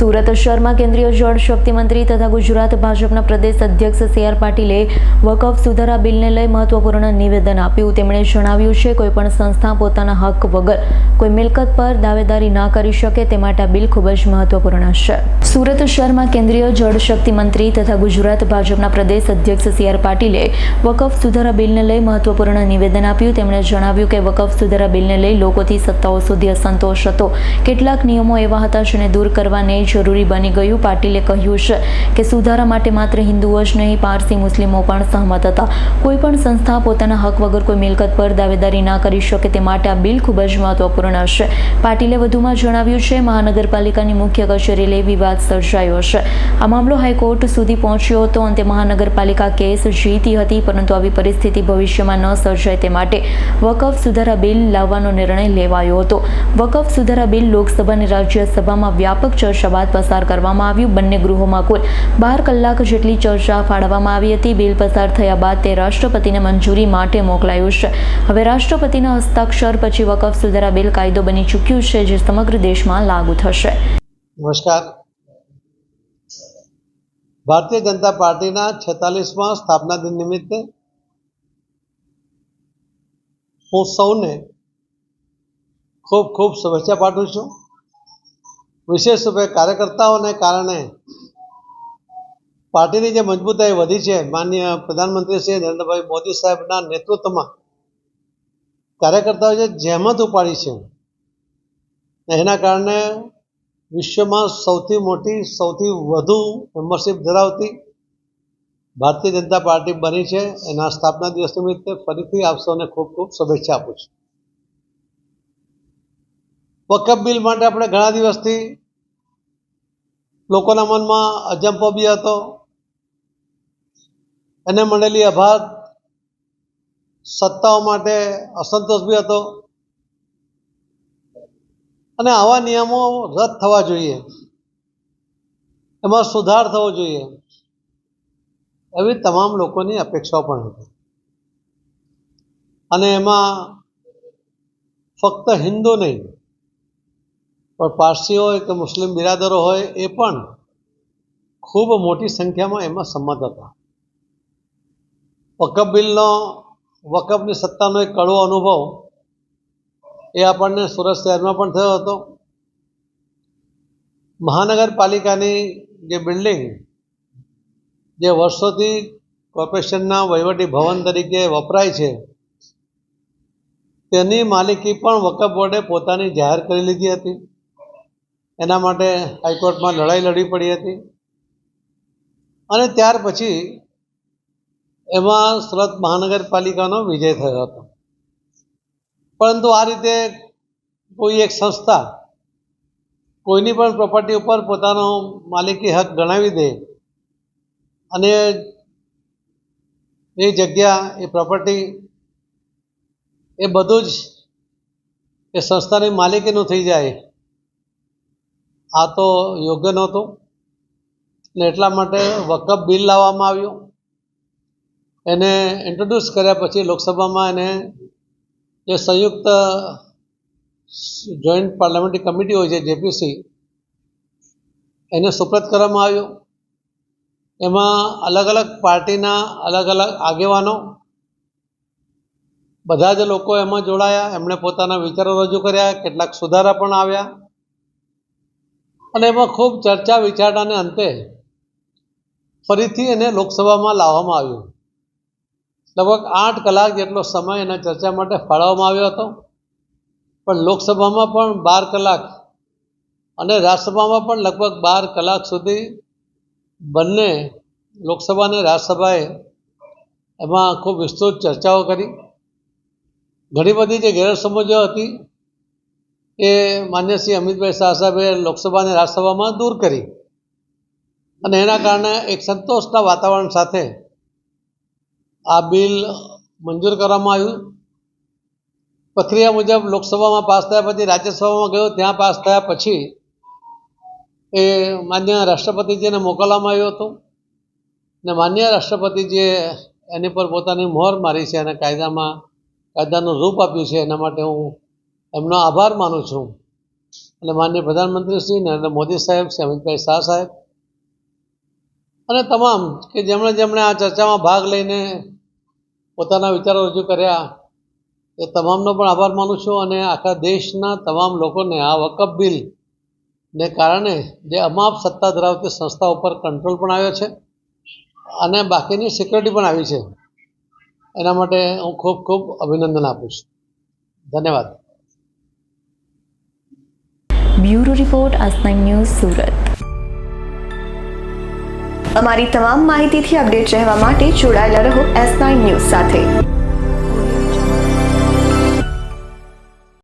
સુરત શહેરમાં કેન્દ્રીય જળ શક્તિ મંત્રી તથા ગુજરાત ભાજપના પ્રદેશ અધ્યક્ષ સી આર પાટીલે વકફ સુધારા બિલને લઈ મહત્વપૂર્ણ નિવેદન આપ્યું. તેમણે જણાવ્યું છે, કોઈ પણ સંસ્થા પોતાના હક વગર કોઈ મિલકત પર દાવેદારી ના કરી શકે તે માટે આ બિલ ખૂબ જ મહત્વપૂર્ણ છે. સુરત શહેરમાં કેન્દ્રીય જળ મંત્રી તથા ગુજરાત ભાજપના પ્રદેશ અધ્યક્ષ સી આર પાટીલે વકફ સુધારા બિલને લઈ મહત્વપૂર્ણ નિવેદન આપ્યું. તેમણે જણાવ્યું કે વકફ સુધારા બિલને લઈ લોકોથી સત્તાઓ સુધી અસંતોષ હતો. કેટલાક નિયમો એવા હતા જેને દૂર કરવાને જરૂરી બની ગયું. પાટીલે કહ્યું છે કે સુધારા માટે માત્ર હિન્દુઓ જ નહીં, પારસી મુસ્લિમો પણ સહમત હતા. કોઈ પણ સંસ્થા પોતાના હક વગર કોઈ મિલકત પર દાવેદારી ના કરી શકે તે માટે આ બિલ ખૂબ જ મહત્વપૂર્ણ છે. પાટીલે વધુમાં જણાવ્યું છે, મહાનગરપાલિકાની મુખ્ય કચેરી વિવાદ સર્જાયો છે. આ મામલો હાઈકોર્ટ સુધી પહોંચ્યો હતો, અંતે મહાનગરપાલિકા કેસ જીતી હતી, પરંતુ આવી પરિસ્થિતિ ભવિષ્યમાં ન સર્જાય તે માટે વકફ સુધારા બિલ લાવવાનો નિર્ણય લેવાયો હતો. વકફ સુધારા બિલ લોકસભા અને રાજ્યસભામાં વ્યાપક ચર્ચા બાદ પસાર કરવામાં આવ્યું. બંને ગૃહોમાં કુલ બાર કલાક જેટલી ચર્ચા ફાળવવામાં આવી હતી. બિલ પસાર થયા બાદ તે રાષ્ટ્રપતિને મંજૂરી માટે મોકલાયું છે. હવે રાષ્ટ્રપતિના હસ્તાક્ષર પછી વકફ સુધારા બિલ કાયદો બની ચૂક્યું છે, જે સમગ્ર દેશમાં લાગુ થશે. નમસ્કાર. ભારતીય જનતા પાર્ટીના છેતાલીસમાં સ્થાપના દિન નિમિત્તે હું સૌને ખૂબ ખૂબ શુભેચ્છા પાઠવું છું. વિશેષ રૂપે કાર્યકર્તાઓને કારણે પાર્ટીની જે મજબૂતાઈ વધી છે માન્ય પ્રધાનમંત્રી શ્રી નરેન્દ્રભાઈ મોદી સાહેબના નેતૃત્વમાં કાર્યકર્તાઓ જે જહેમત ઉપાડી છે, એના કારણે વિશ્વમાં સૌથી મોટી, સૌથી વધુ મેમ્બરશીપ ધરાવતી ભારતીય જનતા પાર્ટી બની છે. એના સ્થાપના દિવસ નિમિત્તે ફરીથી આપ સૌને ખૂબ ખૂબ શુભેચ્છા આપું છું. વકફ બિલ માટે આપણે ઘણા દિવસથી લોકોના મનમાં અજંપો બી હતો. એને મળેલી અભાત સત્તાઓ માટે અસંતોષ બી હતો. અને આવા નિયમો રદ થવા જોઈએ. એમાં સુધાર થવો જોઈએ. એવી તમામ લોકોની અપેક્ષાઓ પણ હતી. અને એમાં ફક્ત હિન્દુ નહીં પણ પારસી હોય કે મુસ્લિમ બિરાદરો હોય, એ પણ ખૂબ મોટી સંખ્યામાં એમાં સંમત હતા. વકફ બિલનો વકફની સત્તાનો એક કડવો અનુભવ એ આપણને સુરત શહેરમાં પણ થયો હતો. મહાનગરપાલિકાની જે બિલ્ડિંગ જે વર્ષોથી કોર્પોરેશનના વહીવટી ભવન તરીકે વપરાય છે, તેની માલિકી પણ વકફ બોર્ડે પોતાની જાહેર કરી લીધી હતી. એના માટે હાઈકોર્ટમાં લડાઈ લડવી પડી હતી. અને ત્યાર પછી એમાં સુરત મહાનગરપાલિકાનો વિજય થયો હતો. પરંતુ આ રીતે કોઈ એક સંસ્થા કોઈની પણ પ્રોપર્ટી ઉપર પોતાનો માલિકી હક ગણાવી દે અને એ જગ્યા, એ પ્રોપર્ટી એ બધું જ એ સંસ્થાની માલિકીનું થઈ જાય આ તો યોગ્ય નહોતું. ને એટલા માટે વકફ બિલ લાવવામાં આવ્યું. એને ઇન્ટ્રોડ્યુસ કર્યા પછી લોકસભામાં એને જે સંયુક્ત જોઈન્ટ પાર્લામેન્ટરી કમિટી હોય છે જેપીસી એને સુપ્રત કરવામાં આવ્યું. એમાં અલગ અલગ પાર્ટીના અલગ અલગ આગેવાનો, બધા જ લોકો એમાં જોડાયા. એમણે પોતાના વિચારો રજૂ કર્યા, કેટલાક સુધારા પણ આવ્યા. અને એમાં ખૂબ ચર્ચા વિચારણાને અંતે ફરીથી એને લોકસભામાં લાવવામાં આવ્યું. લગભગ આઠ કલાક જેટલો સમય એના ચર્ચા માટે ફાળવવામાં આવ્યો હતો. પણ લોકસભામાં પણ બાર કલાક અને રાજ્યસભામાં પણ લગભગ બાર કલાક સુધી બંને લોકસભા અને રાજ્યસભાએ એમાં ખૂબ વિસ્તૃત ચર્ચાઓ કરી. ઘણી બધી જે ગેરસમજો હતી એ માન્ય શ્રી અમિતભાઈ શાહ સાહેબે લોકસભા અને રાજ્યસભામાં દૂર કરી. અને એના કારણે એક સંતોષના વાતાવરણ સાથે આ બિલ મંજૂર કરવામાં આવ્યું. પ્રક્રિયા મુજબ લોકસભામાં પાસ થયા પછી રાજ્યસભામાં ગયો. ત્યાં પાસ થયા પછી એ માન્ય રાષ્ટ્રપતિજીને મોકલવામાં આવ્યો હતો. ને માન્ય રાષ્ટ્રપતિજીએ એની પર પોતાની મોહર મારી છે અને કાયદામાં, કાયદાનું રૂપ આપ્યું છે. એના માટે હું એમનો આભાર માનું છું. અને માન્ય પ્રધાનમંત્રી શ્રી નરેન્દ્ર મોદી સાહેબ, શ્રી અમિતભાઈ શાહ સાહેબ અને તમામ કે જેમણે જેમણે આ ચર્ચામાં ભાગ લઈને પોતાના વિચારો રજૂ કર્યા, એ તમામનો પણ આભાર માનું છું અને આખા દેશના તમામ લોકોને આ વકફ બિલ ને કારણે જે અમાપ સત્તા ધરાવતી સંસ્થા ઉપર કંટ્રોલ પણ આવ્યો છે અને બાકીની સિક્યોરિટી પણ આવી છે. એના માટે હું ખૂબ ખૂબ અભિનંદન આપું છું. ધન્યવાદ. Bureau report Aaj news Surat. અમારી તમામ માહિતીથી અપડેટ રહેવા માટે જોડાયેલા રહો એસ નાઇન ન્યૂઝ સાથે.